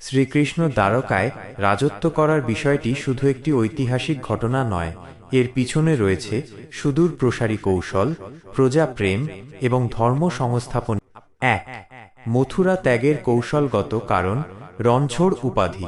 শ্রীকৃষ্ণ দ্বারকায় রাজত্ব করার বিষয়টি শুধু একটি ঐতিহাসিক ঘটনা নয়, এর পিছনে রয়েছে সুদূর প্রসারী কৌশল, প্রজা প্রেম এবং ধর্ম সংস্থাপন। এক, মথুরা ত্যাগের কৌশলগত কারণ, রণছোড় উপাধি।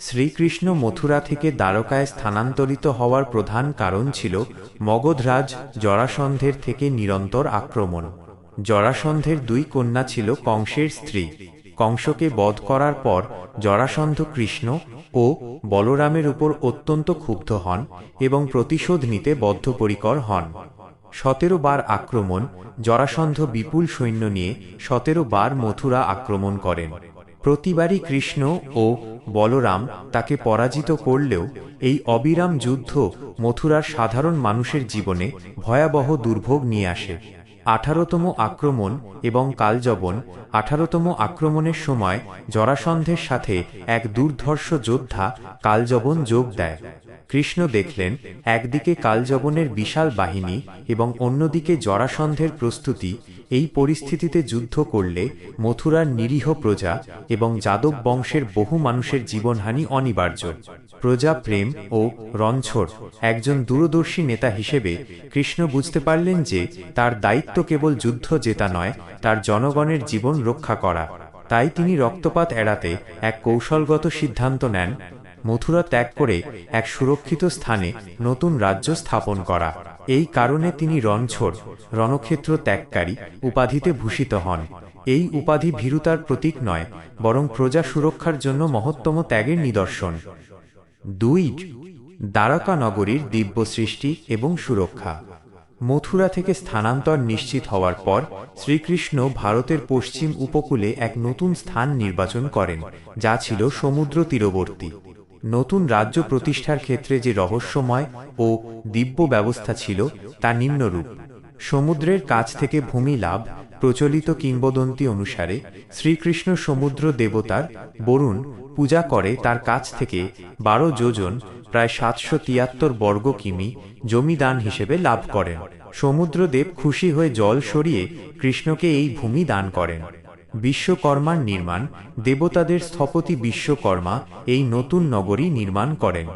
শ্রীকৃষ্ণ মথুরা থেকে দ্বারকায় স্থানান্তরিত হওয়ার প্রধান কারণ ছিল মগধরাজ জরাসন্ধের থেকে নিরন্তর আক্রমণ। জরাসন্ধের দুই কন্যা ছিল কংসের স্ত্রী। কংসকে বধ করার পর জরাসন্ধ কৃষ্ণ ও বলরামের উপর অত্যন্ত ক্ষুব্ধ হন এবং প্রতিশোধ নিতে বদ্ধপরিকর হন। সতেরো বার আক্রমণ, জরাসন্ধ বিপুল সৈন্য নিয়ে সতেরো বার মথুরা আক্রমণ করেন। প্রতিবারই কৃষ্ণ ও বলরাম তাকে পরাজিত করলেও এই অবিরাম যুদ্ধ মথুরার সাধারণ মানুষের জীবনে ভয়াবহ দুর্ভোগ নিয়ে আসে। আঠারোতম আক্রমণ এবং কালজবন আঠারোতম আক্রমণের সময় জরাসন্ধের সাথে এক দুর্ধর্ষ যোদ্ধা কালজবন যোগ দেয়। কৃষ্ণ দেখলেন, একদিকে কালজবনের বিশাল বাহিনী এবং অন্যদিকে জরাসন্ধের প্রস্তুতি, এই পরিস্থিতিতে যুদ্ধ করলে মথুরার নিরীহ প্রজা এবং যাদব বংশের বহু মানুষের জীবনহানি অনিবার্য। প্রজা প্রেম ও রণছোড়, একজন দূরদর্শী নেতা হিসেবে কৃষ্ণ বুঝতে পারলেন যে তার দায়িত্ব কেবল যুদ্ধ জেতা নয়, তার জনগণের জীবন রক্ষা করা। তাই তিনি রক্তপাত এড়াতে এক কৌশলগত সিদ্ধান্ত নেন মথুরা ত্যাগ করে এক সুরক্ষিত স্থানে নতুন রাজ্য স্থাপন করা। এই কারণে তিনি রণছোড়, রণক্ষেত্র ত্যাগকারী উপাধিতে ভূষিত হন। এই উপাধি ভীরুতার প্রতীক নয়, বরং প্রজা সুরক্ষার জন্য মহত্তম ত্যাগের নিদর্শন। দুই, দ্বারকা নগরীর দিব্য সৃষ্টি এবং সুরক্ষা। মথুরা থেকে স্থানান্তর নিশ্চিত হওয়ার পর শ্রীকৃষ্ণ ভারতের পশ্চিম উপকূলে এক নতুন স্থান নির্বাচন করেন, যা ছিল সমুদ্র তীরবর্তী। নতুন রাজ্য প্রতিষ্ঠার ক্ষেত্রে যে রহস্যময় ও দিব্য ব্যবস্থা ছিল, তা নিম্নরূপ। সমুদ্রের কাছ থেকে ভূমি লাভ, প্রচলিত কিংবদন্তি অনুসারে, শ্রীকৃষ্ণ সমুদ্র দেবতার বরুণ পূজা করে তার কাছ থেকে বারো যোজন, প্রায় সাতশো তিয়াত্তর বর্গ কিমি, জমিদান হিসেবে লাভ করেন। সমুদ্রদেব খুশি হয়ে জল সরিয়ে কৃষ্ণকে এই ভূমি দান করেন। বিশ্বকর্মার নির্মাণ, দেবতাদের স্থপতি বিশ্বকর্মা এই নতুন নগরী নির্মাণ করেন।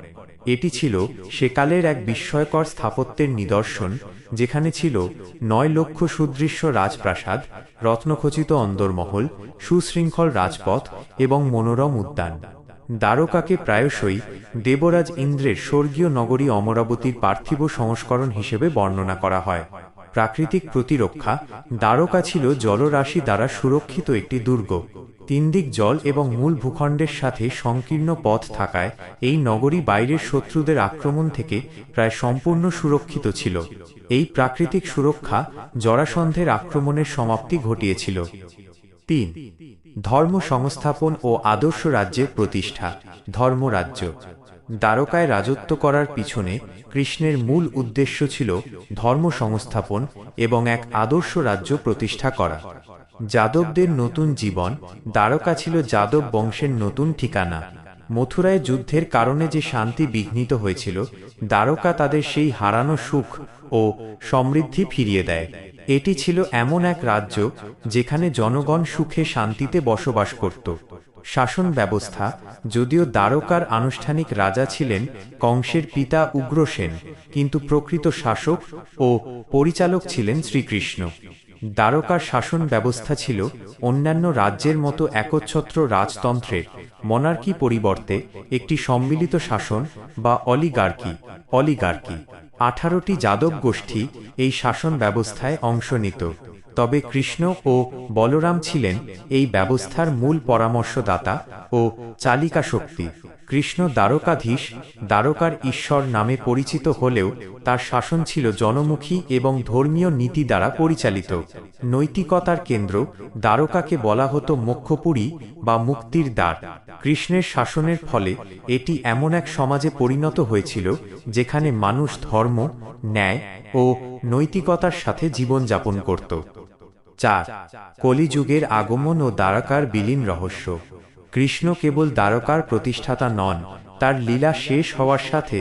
এটি ছিল সেকালের এক বিস্ময়কর স্থাপত্যের নিদর্শন, যেখানে ছিল নয় লক্ষ সুদৃশ্য রাজপ্রাসাদ, রত্নখচিত অন্দরমহল, সুশৃঙ্খল রাজপথ এবং মনোরম উদ্যান। দ্বারকাকে প্রায়শই দেবরাজ ইন্দ্রের স্বর্গীয় নগরী অমরাবতীর পার্থিব সংস্করণ হিসেবে বর্ণনা করা হয়। প্রাকৃতিক প্রতিরক্ষা, দ্বারকা ছিল জলরাশি দ্বারা সুরক্ষিত একটি দুর্গ। তিন দিক জল এবং মূল ভূখণ্ডের সাথে সংকীর্ণ পথ থাকায় এই নগরী বাইরের শত্রুদের আক্রমণ থেকে প্রায় সম্পূর্ণ সুরক্ষিত ছিল। এই প্রাকৃতিক সুরক্ষা জরাসন্ধের আক্রমণের সমাপ্তি ঘটিয়েছিল। তিন ধর্ম সংস্থাপন ও আদর্শ রাজ্যের প্রতিষ্ঠা, ধর্মরাজ্য। দ্বারকায় রাজত্ব করার পিছনে কৃষ্ণের মূল উদ্দেশ্য ছিল ধর্ম সংস্থাপন এবং এক আদর্শ রাজ্য প্রতিষ্ঠা করা। যাদবদের নতুন জীবন, দ্বারকা ছিল যাদব বংশের নতুন ঠিকানা। মথুরায় যুদ্ধের কারণে যে শান্তি বিঘ্নিত হয়েছিল, দ্বারকা তাদের সেই হারানো সুখ ও সমৃদ্ধি ফিরিয়ে দেয়। এটি ছিল এমন এক রাজ্য যেখানে জনগণ সুখে শান্তিতে বসবাস করত। শাসন ব্যবস্থা, যদিও দ্বারকার আনুষ্ঠানিক রাজা ছিলেন কংসের পিতা উগ্রসেন কিন্তু প্রকৃত শাসক ও পরিচালক ছিলেন শ্রীকৃষ্ণ। দ্বারকার শাসন ব্যবস্থা ছিল অন্যান্য রাজ্যের মতো একচ্ছত্র রাজতন্ত্রের, মনার্কি পরিবর্তে একটি সম্মিলিত শাসন বা অলিগার্কি অলিগার্কি। আঠারোটি যাদব গোষ্ঠী এই শাসন ব্যবস্থায় অংশ নিত। তবে কৃষ্ণ ও বলরাম ছিলেন এই ব্যবস্থার মূল পরামর্শদাতা ও চালিকা শক্তি কৃষ্ণ দ্বারকাধীশ দ্বারকার ঈশ্বর নামে পরিচিত হলেও তার শাসন ছিল জনমুখী এবং ধর্মীয় নীতি দ্বারা পরিচালিত। নৈতিকতার কেন্দ্র দ্বারকাকে বলা হতো মোক্ষপুরী বা মুক্তির দ্বার। কৃষ্ণের শাসনের ফলে এটি এমন এক সমাজে পরিণত হয়েছিল যেখানে মানুষ ধর্ম, ন্যায় ও নৈতিকতার সাথে জীবনযাপন করত। চার, কলিযুগের আগমন ও দ্বারকার বিলীন রহস্য। কৃষ্ণ কেবল দ্বারকার প্রতিষ্ঠাতা নন, তার লীলা শেষ হওয়ার সাথে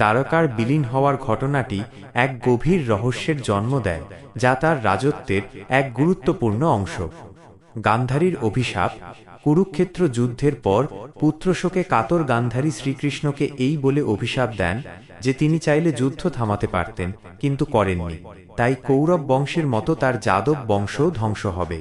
দ্বারকার বিলীন হওয়ার ঘটনাটি এক গভীর রহস্যের জন্ম দেয়, যা তার রাজত্বের এক গুরুত্বপূর্ণ অংশ। গান্ধারীর অভিশাপ কুরুক্ষেত্র যুদ্ধের পর পুত্রশোকে কাতর গান্ধারী শ্রীকৃষ্ণকে এই বলে অভিশাপ দেন যে তিনি চাইলে যুদ্ধ থামাতে পারতেন, কিন্তু করেননি। তাই কৌরব বংশের মতো তার যাদব বংশও ধ্বংস হবে।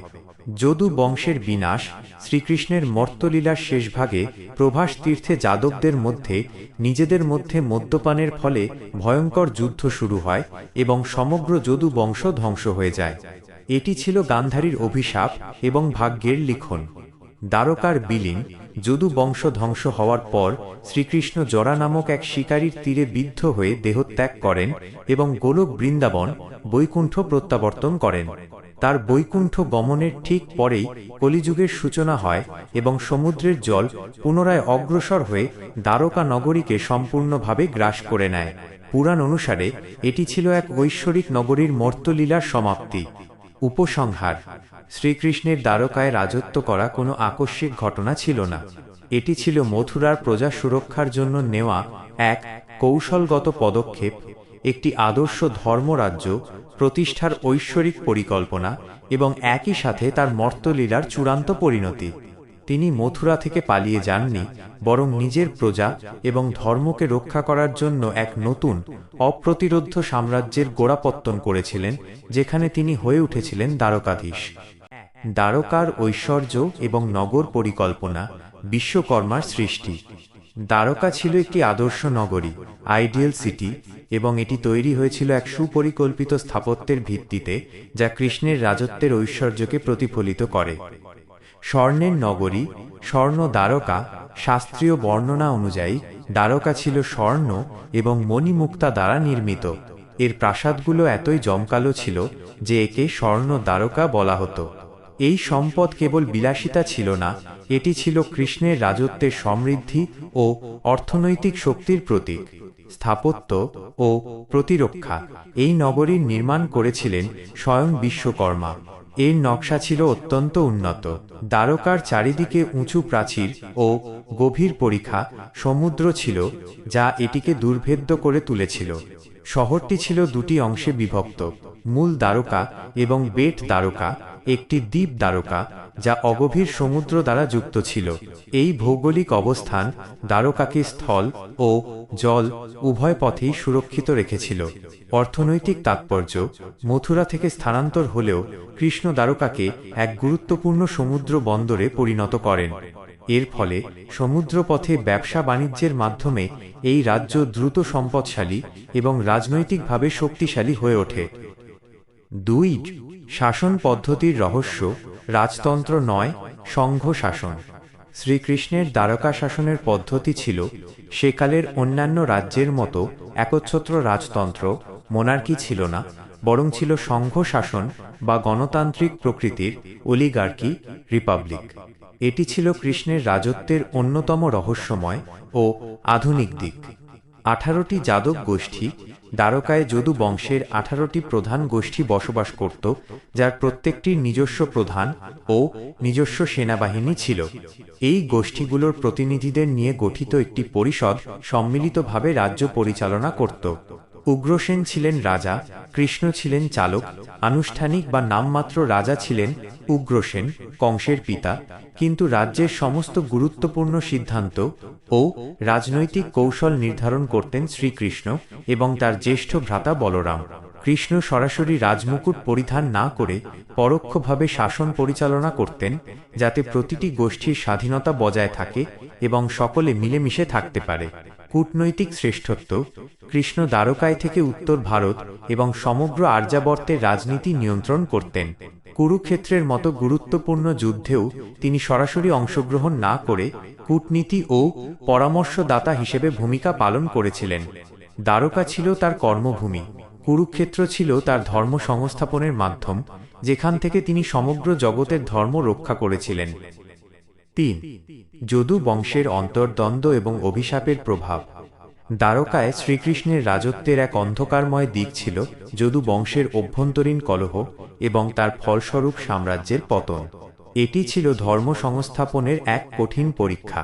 যদু বংশের বিনাশ, শ্রীকৃষ্ণের মর্তলীলার শেষভাগে প্রভাস তীর্থে যাদবদের মধ্যে, নিজেদের মধ্যে মদ্যপানের ফলে ভয়ঙ্কর যুদ্ধ শুরু হয় এবং সমগ্র যদু বংশ ধ্বংস হয়ে যায়। এটি ছিল গান্ধারীর অভিশাপ এবং ভাগ্যের লিখন। দ্বারকার বিলীন, যদু বংশ ধ্বংস হওয়ার পর শ্রীকৃষ্ণ জরা নামক এক শিকারীর তীরে বিদ্ধ হয়ে দেহত্যাগ করেন এবং গোলক বৃন্দাবন বৈকুণ্ঠ প্রত্যাবর্তন করেন। তার বৈকুণ্ঠ গমনের ঠিক পরেই কলিযুগের সূচনা হয় এবং সমুদ্রের জল পুনরায় অগ্রসর হয়ে দ্বারকা নগরীকে সম্পূর্ণভাবে গ্রাস করে নেয়। পুরাণ অনুসারে এটি ছিল এক ঐশ্বরিক নগরীর মর্তলীলার সমাপ্তি। উপসংহার, শ্রীকৃষ্ণের দ্বারকায় রাজত্ব করা কোনো আকস্মিক ঘটনা ছিল না। এটি ছিল মথুরার প্রজা সুরক্ষার জন্য নেওয়া এক কৌশলগত পদক্ষেপ একটি আদর্শ ধর্মরাজ্য, প্রতিষ্ঠার ঐশ্বরিক পরিকল্পনা এবং একই সাথে তার মর্তলীলার চূড়ান্ত পরিণতি। তিনি মথুরা থেকে পালিয়ে যাননি, বরং নিজের প্রজা এবং ধর্মকে রক্ষা করার জন্য এক নতুন অপ্রতিরোধ সাম্রাজ্যের গোড়াপত্তন করেছিলেন, যেখানে তিনি হয়ে উঠেছিলেন দ্বারকাধীশ। দ্বারকার ঐশ্বর্য এবং নগর পরিকল্পনা বিশ্বকর্মার সৃষ্টি। দ্বারকা ছিল একটি আদর্শ নগরী, আইডিয়াল সিটি এবং এটি তৈরি হয়েছিল এক সুপরিকল্পিত স্থাপত্যের ভিত্তিতে, যা কৃষ্ণের রাজত্বের ঐশ্বর্যকে প্রতিফলিত করে। স্বর্ণের নগরী, স্বর্ণ দ্বারকা, শাস্ত্রীয় বর্ণনা অনুযায়ী, দ্বারকা ছিল স্বর্ণ এবং মণিমুক্তা দ্বারা নির্মিত। এর প্রাসাদগুলো এতই জমকালো ছিল যে একে স্বর্ণ দ্বারকা বলা হতো। এই সম্পদ কেবল বিলাসিতা ছিল না, এটি ছিল কৃষ্ণের রাজত্বের সমৃদ্ধি ও অর্থনৈতিক শক্তির প্রতীক, স্থাপত্য ও প্রতিরক্ষা। এই নগরীর নির্মাণ করেছিলেন স্বয়ং বিশ্বকর্মা। এর নকশা ছিল অত্যন্ত উন্নত। দ্বারকার চারিদিকে উঁচু প্রাচীর ও গভীর পরীক্ষা, সমুদ্র ছিল, যা এটিকে দুর্ভেদ্য করে তুলেছিল। শহরটি ছিল দুটি অংশে বিভক্ত, মূল দ্বারকা এবং বেট দ্বারকা। একটি দ্বীপ দ্বারকা যা অগভীর সমুদ্র দ্বারা যুক্ত ছিল। এই ভৌগোলিক অবস্থান দ্বারকাকে স্থল ও জল উভয় পথেই সুরক্ষিত রেখেছিল। অর্থনৈতিক তাৎপর্য মথুরা থেকে স্থানান্তর হলেও কৃষ্ণ দ্বারকাকে এক গুরুত্বপূর্ণ সমুদ্র বন্দরে পরিণত করেন। এর ফলে সমুদ্রপথে ব্যবসা বাণিজ্যের মাধ্যমে এই রাজ্য দ্রুত সম্পদশালী এবং রাজনৈতিকভাবে শক্তিশালী হয়ে ওঠে। দুই শাসন পদ্ধতির রহস্য, রাজতন্ত্র নয়, সংঘ শাসন। শ্রীকৃষ্ণের দ্বারকা শাসনের পদ্ধতি ছিল, সেকালের অন্যান্য রাজ্যের মতো একচ্ছত্র রাজতন্ত্র, মোনার্কি ছিল না, বরং ছিল সংঘ শাসন বা গণতান্ত্রিক প্রকৃতির অলিগার্কি রিপাবলিক। এটি ছিল কৃষ্ণের রাজত্বের অন্যতম রহস্যময় ও আধুনিক দিক। আঠারোটি যাদব গোষ্ঠী দ্বারকায় যদু বংশের আঠারোটি প্রধান গোষ্ঠী বসবাস করত, যার প্রত্যেকটির নিজস্ব প্রধান ও নিজস্ব সেনাবাহিনী ছিল। এই গোষ্ঠীগুলোর প্রতিনিধিদের নিয়ে গঠিত একটি পরিষদ সম্মিলিতভাবে রাজ্য পরিচালনা করত। উগ্রসেন ছিলেন রাজা, কৃষ্ণ ছিলেন চালক, আনুষ্ঠানিক বা নামমাত্র রাজা ছিলেন উগ্রসেন কংসের পিতা, কিন্তু রাজ্যের সমস্ত গুরুত্বপূর্ণ সিদ্ধান্ত ও রাজনৈতিক কৌশল নির্ধারণ করতেন শ্রীকৃষ্ণ এবং তার জ্যেষ্ঠ ভ্রাতা বলরাম। কৃষ্ণ সরাসরি রাজমুকুট পরিধান না করে পরোক্ষভাবে শাসন পরিচালনা করতেন, যাতে প্রতিটি গোষ্ঠীর স্বাধীনতা বজায় থাকে এবং সকলে মিলেমিশে থাকতে পারে। কূটনৈতিক শ্রেষ্ঠত্ব, কৃষ্ণ দ্বারকায় থেকে উত্তর ভারত এবং সমগ্র আর্যাবর্তের রাজনীতি নিয়ন্ত্রণ করতেন। কুরুক্ষেত্রের মতো গুরুত্বপূর্ণ যুদ্ধেও তিনি সরাসরি অংশগ্রহণ না করে কূটনীতি ও পরামর্শদাতা হিসেবে ভূমিকা পালন করেছিলেন। দ্বারকা ছিল তার কর্মভূমি, কুরুক্ষেত্র ছিল তার ধর্ম সংস্থাপনের মাধ্যম, যেখান থেকে তিনি সমগ্র জগতের ধর্ম রক্ষা করেছিলেন। তিন, যদু বংশের অন্তর্দ্বন্দ্ব এবং অভিশাপের প্রভাব। দ্বারকায় শ্রীকৃষ্ণের রাজত্বের এক অন্ধকারময় দিক ছিল যদু বংশের অভ্যন্তরীণ কলহ এবং তার ফলস্বরূপ সাম্রাজ্যের পতন। এটি ছিল ধর্ম সংস্থাপনের এক কঠিন পরীক্ষা।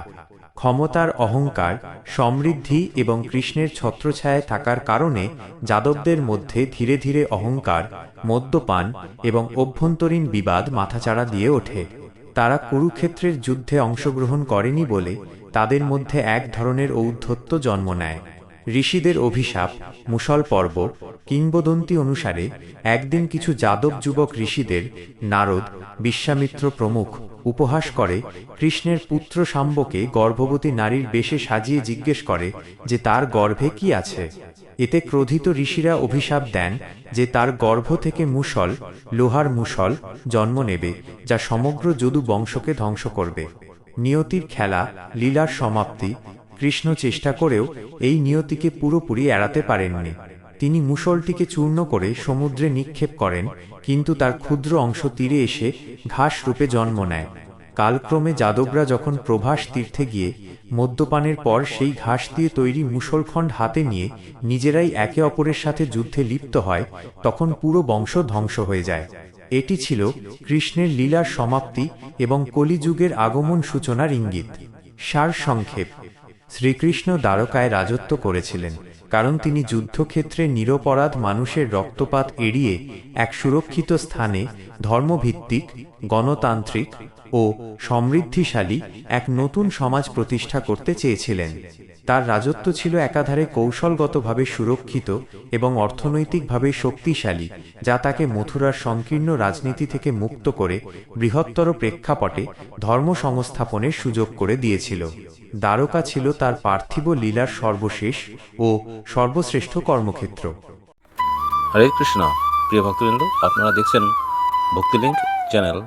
ক্ষমতার অহংকার, সমৃদ্ধি এবং কৃষ্ণের ছত্রছায়ায় থাকার কারণে যাদবদের মধ্যে ধীরে ধীরে অহংকার, মদ্যপান এবং অভ্যন্তরীণ বিবাদ মাথাচাড়া দিয়ে ওঠে। তারা কুরুক্ষেত্রের যুদ্ধে অংশগ্রহণ করেনি বলে তাদের মধ্যে এক ধরনের ঔদ্ধত্য জন্ম নেয়। ঋষিদের অভিশাপ মুসল পর্ব, কিংবদন্তি অনুসারে একদিন কিছু যাদব যুবক ঋষিদের নারদ, বিশ্বামিত্র প্রমুখ, উপহাস করে কৃষ্ণের পুত্র শাম্বকে গর্ভবতী নারীর বেশে সাজিয়ে জিজ্ঞেস করে যে তার গর্ভে কি আছে? এতে ক্রোধিত ঋষিরা অভিশাপ দেন যে তার গর্ভ থেকে মুসল লোহার মুসল জন্ম নেবে, যা সমগ্র যদু বংশকে ধ্বংস করবে। নিয়তির খেলা, লীলার সমাপ্তি কৃষ্ণ চেষ্টা করেও এই নিয়তিকে পুরোপুরি এড়াতে পারেননি। তিনি মুসলটিকে চূর্ণ করে সমুদ্রে নিক্ষেপ করেন, কিন্তু তার ক্ষুদ্র অংশ তীরে এসে ঘাস রূপে জন্ম নেয়। কালক্রমে যাদবরা যখন প্রভাস তীর্থে গিয়ে মদ্যপানের পর সেই ঘাস দিয়ে তৈরি মুসলখণ্ড হাতে নিয়ে নিজেরাই একে অপরের সাথে যুদ্ধে লিপ্ত হয়, তখন পুরো বংশ ধ্বংস হয়ে যায়। এটি ছিল কৃষ্ণের লীলার সমাপ্তি এবং কলিযুগের আগমন সূচনার ইঙ্গিত। সার সংক্ষেপ শ্রীকৃষ্ণ দ্বারকায় রাজত্ব করেছিলেন, কারণ তিনি যুদ্ধক্ষেত্রে নিরপরাধ মানুষের রক্তপাত এড়িয়ে এক সুরক্ষিত স্থানে ধর্মভিত্তিক, গণতান্ত্রিক ও সমৃদ্ধিশালী এক নতুন সমাজ প্রতিষ্ঠা করতে চেয়েছিলেন। তার রাজত্ব ছিল একাধারে কৌশলগতভাবে সুরক্ষিত এবং অর্থনৈতিকভাবে শক্তিশালী, যা তাকে মথুরার সংকীর্ণ রাজনীতি থেকে মুক্ত করে বৃহত্তর প্রেক্ষাপটে ধর্ম সংস্থাপনের সুযোগ করে দিয়েছিল। দ্বারকা ছিল তার পার্থিব লীলার সর্বশেষ ও সর্বশ্রেষ্ঠ কর্মক্ষেত্র। হরে কৃষ্ণ, প্রিয় ভক্তবৃন্দ, আপনারা দেখছেন ভক্তিলিঙ্ক চ্যানেল।